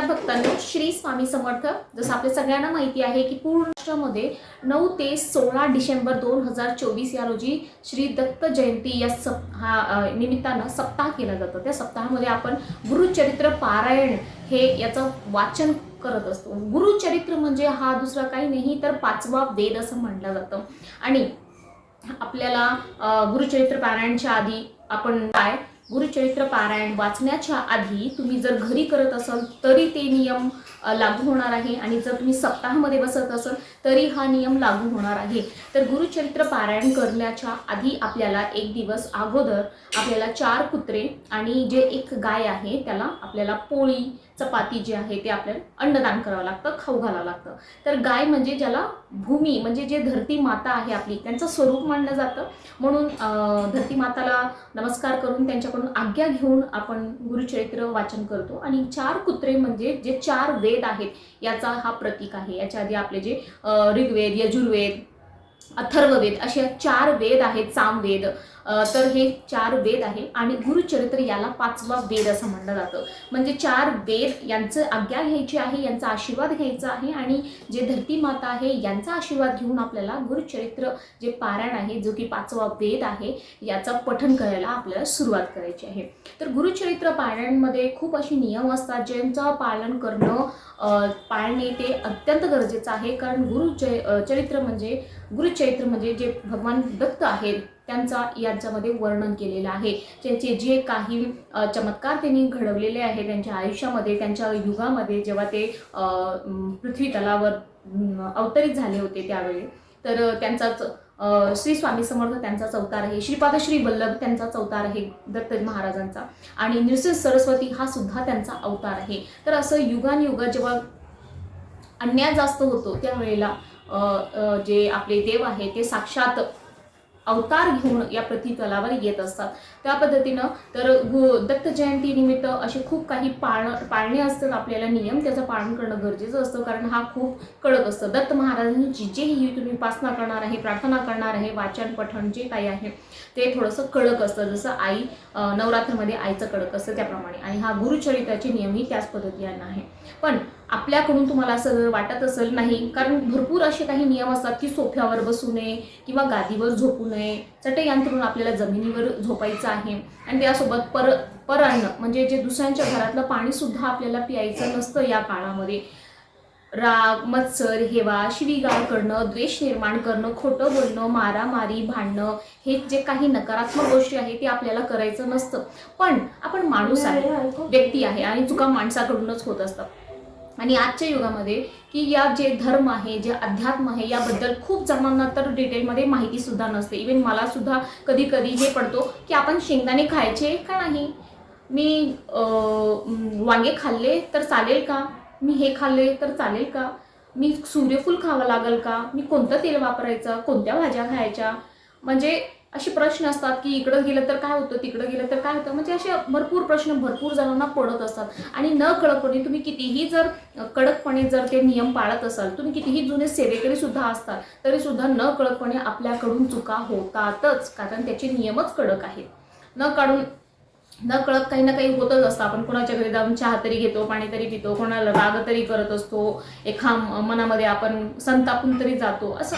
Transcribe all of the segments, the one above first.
नमस्कार भक्तांनो श्री स्वामी समर्थ. जसं आपल्या सगळ्यांना माहिती आहे की पूर्ण राष्ट्रामध्ये नऊ ते सोळा डिसेंबर दोन हजार चोवीस या रोजी श्री दत्त जयंती या सप हा निमित्तानं सप्ताह केला जातो. त्या सप्ताहामध्ये आपण गुरुचरित्र पारायण हे याचं वाचन करत असतो. गुरुचरित्र म्हणजे हा दुसरा काही नाही तर पाचवा वेद असं म्हटलं जातं. आणि आपल्याला गुरुचरित्र पारायणच्या आधी आपण काय गुरुचरित्र पारायण वाचण्याच्या आधी तुम्ही जर घरी करत असाल तरी ते नियम लागू होणार आहे. आणि जर तुम्ही सप्ताहामध्ये बसत असाल तरी हा नियम लागू होणार आहे. तर गुरुचरित्र पारायण करण्याच्या आधी आपल्याला एक दिवस अगोदर आपल्याला चार कुत्रे आणि जे एक गाय आहे त्याला आपल्याला पोळी चपाती जे आहे ते आपल्याला अन्नदान करावं लागतं खाऊ घालावं लागतं. तर गाय म्हणजे ज्याला भूमी म्हणजे जे धरती माता आहे आपली त्यांचं स्वरूप मानलं जातं. म्हणून अं, धरती माताला नमस्कार करून त्यांच्याकडून आज्ञा घेऊन आपण गुरुचरित्र वाचन करतो. आणि चार कुत्रे म्हणजे जे चार वेद आहेत याचा हा प्रतीक आहे. याच्या आधी आपले जे ऋग्वेद यजुर्वेद अथर्ववेद असे चार वेद आहेत सामवेद. तर हे चार वेद आहे. आणि गुरुचरित्र याला पाचवा वेद असं म्हणलं जातं. म्हणजे चार वेद यांचं आज्ञा घ्यायची आहे यांचा आशीर्वाद घ्यायचा आहे आणि जे धरती माता आहे यांचा आशीर्वाद घेऊन आपल्याला गुरुचरित्र जे पारायण आहे जो की पाचवा वेद आहे याचं पठन करायला आपल्याला सुरुवात करायची आहे. तर गुरुचरित्र पारायणमध्ये खूप असे नियम असतात ज्यांचं पालन करणं पाळणे ते अत्यंत गरजेचं आहे. कारण गुरु चरित्र म्हणजे गुरुचरित्र म्हणजे जे भगवान दत्त आहेत त्यांचा यांच्यामध्ये वर्णन केलेलं आहे. त्यांचे जे काही चमत्कार त्यांनी घडवलेले आहे त्यांच्या आयुष्यामध्ये त्यांच्या युगामध्ये जेव्हा ते पृथ्वी तलावर अवतरित झाले होते त्यावेळी तर त्यांचाच श्री स्वामी समर्थ त्यांचा चौतार आहे. श्रीपाद श्री वल्लभ त्यांचा अवतार आहे दत्त महाराजांचा. आणि नृसिंह सरस्वती हा सुद्धा त्यांचा अवतार आहे. तर असं युगानयुग जेव्हा अन्याय जास्त होतो त्यावेळेला जे आपले देव आहे ते साक्षात अवतार घेऊन या पृथ्वीतलावर येत असतात. त्या पद्धतीनं तर गु दत्त जयंतीनिमित्त असे खूप काही पाळ पाळणे असतात आपल्याला नियम. त्याचं पालन करणं गरजेचं असतं कारण हा खूप कडक असतं. दत्त महाराजांची जेही तुम्ही उपासना करणार आहे प्रार्थना करणार आहे वाचन पठण जे काही आहे ते थोडंसं कडक असतं. जसं आई नवरात्रमध्ये आईचं कडक असतं त्याप्रमाणे. आणि हा गुरुचरित्राचे नियमही त्याच पद्धतीनं आहे. पण आपल्याकडून तुम्हाला असं जर वाटत असेल नाही कारण भरपूर असे काही नियम असतात की सोफ्यावर बसू नये किंवा गादीवर झोपू नये. चटई अंतरून आपल्याला जमिनीवर झोपायचं आहे. आणि त्यासोबत पर परान्न म्हणजे जे दुसऱ्यांच्या घरातलं पाणी सुद्धा आपल्याला प्यायचं नसतं या काळामध्ये. राग मत्सर हेवा शिवीगाळ करणं द्वेष निर्माण करणं खोटं बोलणं मारामारी भांडणं हे जे काही नकारात्मक गोष्टी आहे ते आपल्याला करायचं नसतं. पण आपण माणूस आहे व्यक्ती आहे आणि चुका माणसाकडूनच होत असतात. आणि आजच्या युगामध्ये की या जे धर्म आहे जे अध्यात्म आहे याबद्दल खूप जणांना तर डिटेलमध्ये माहिती सुद्धा नसते. इवन मला सुद्धा कधी कधी हे पडतो की आपण शेंगदाणे खायचे का नाही? मी वांगे खाल्ले तर चालेल का? मी हे खाल्ले तर चालेल का? मी सूर्यफूल खावं लागेल का? मी कोणतं तेल वापरायचं? कोणत्या भाज्या खायच्या? म्हणजे असे प्रश्न असतात की इकडं गेलं तर काय होतं तिकडं गेलं तर काय होतं? म्हणजे असे भरपूर प्रश्न भरपूर जणांना पडत असतात. आणि न कळकपणे तुम्ही कितीही जर कडकपणे जर ते नियम पाळत असाल तुम्ही कितीही जुने सेवेकरी सुद्धा असतात तरी सुद्धा न कळकपणे आपल्याकडून चुका होतातच कारण त्याचे नियमच कडक आहेत. न काढून न कळत काही ना काही होतच असतं. आपण कोणाच्या घरी जाऊन चहा तरी घेतो पाणी तरी पितो कोणाला राग तरी करत असतो एका मनामध्ये आपण संतापून तरी जातो. असं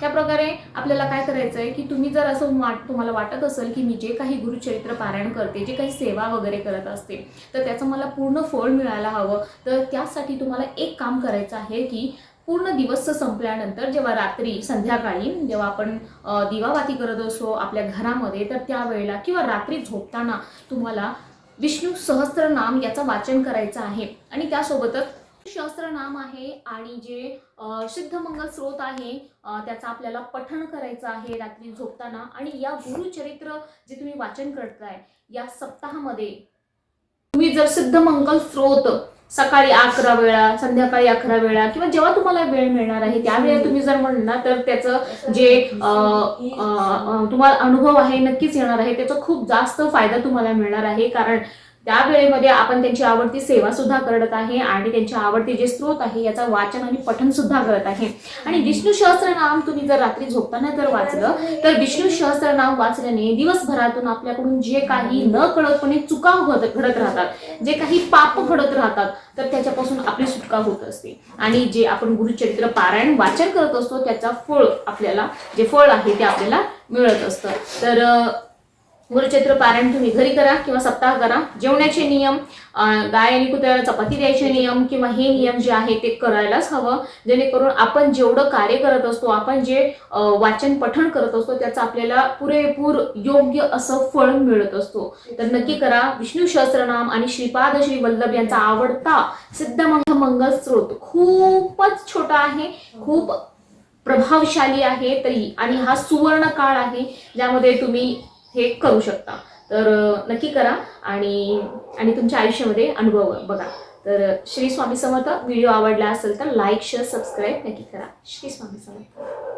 त्या प्रकारे आपल्याला काय करायचं आहे की तुम्ही जर असं वाट तुम्हाला वाटत असेल की मी जे काही गुरुचरित्र पारायण करते जे काही सेवा वगैरे करत असते तर त्याचं मला पूर्ण फळ मिळायला हवं. तर त्यासाठी तुम्हाला एक काम करायचं आहे की पूर्ण दिवस संपल्यानंतर जेव्हा रात्री संध्याकाळी जेव्हा आपण दिवावाती दिवाबाती करत असतो आपल्या घरामध्ये तर त्यावेळेला किंवा रात्री झोपताना तुम्हाला विष्णू सहस्त्रनाम याचं वाचन करायचं आहे. आणि त्यासोबतच शास्त्र नाम आहे आणि जे सिद्धमंगल स्रोत आहे त्याचा त्याचं आपल्याला पठण करायचं आहे रात्री झोपताना. आणि या गुरुचरित्र जे तुम्ही वाचन करताय या सप्ताहामध्ये तुम्ही जर सिद्धमंगल स्रोत सकाळी अकरा वेळा संध्याकाळी अकरा वेळा किंवा जेव्हा तुम्हाला वेळ मिळणार आहे त्यावेळेला तुम्ही जर म्हणणार तर त्याचं जे तुम्हाला अनुभव आहे नक्कीच येणार आहे. त्याचा खूप जास्त फायदा तुम्हाला मिळणार आहे. कारण त्या वेळेमध्ये आपण त्यांची आवडती सेवा सुद्धा करत आहे आणि त्यांच्या आवडते जे स्त्रोत आहे याचा वाचन आणि पठन सुद्धा करत आहे. आणि विष्णू सहस्त्रनाम तुम्ही जर रात्री झोपताना जर वाचलं तर विष्णू सहस्त्रनाम वाचल्याने दिवसभरातून आपल्याकडून जे काही न कळतपणे चुका होत घडत राहतात जे काही पाप घडत राहतात तर त्याच्यापासून आपली सुटका होत असते. आणि जे आपण गुरुचरित्र पारायण वाचन करत असतो त्याचा फळ आपल्याला जे फळ आहे ते आपल्याला मिळत असतं. तर गुरुचरित्र पारायण तुम्ही घरी करा किंवा सप्ताह करा. जेवण्याचे नियम गाय आणि कुत्र्याला चपाती द्यायचे नियम किंवा हे नियम जे आहे ते करायलाच हवं. जेणेकरून आपण जेवढं कार्य करत असतो आपण जे वाचन पठण करत असतो त्याचं आपल्याला पुरेपूर योग्य असं फळ मिळत असतो. तर नक्की करा. विष्णू सहस्त्रनाम आणि श्रीपाद श्री वल्लभ यांचा आवडता सिद्धमंग मंगल स्रोत खूपच छोटा आहे खूप प्रभावशाली आहे तरी. आणि हा सुवर्ण काळ आहे ज्यामध्ये तुम्ही हे करू शकता. तर नक्की करा आणि आणि तुमच्या आयुष्यामध्ये अनुभव बघा. तर श्री स्वामी समर्थ व्हिडिओ आवडला असेल तर लाईक शेअर सबस्क्राईब नक्की करा. श्री स्वामी समर्थ.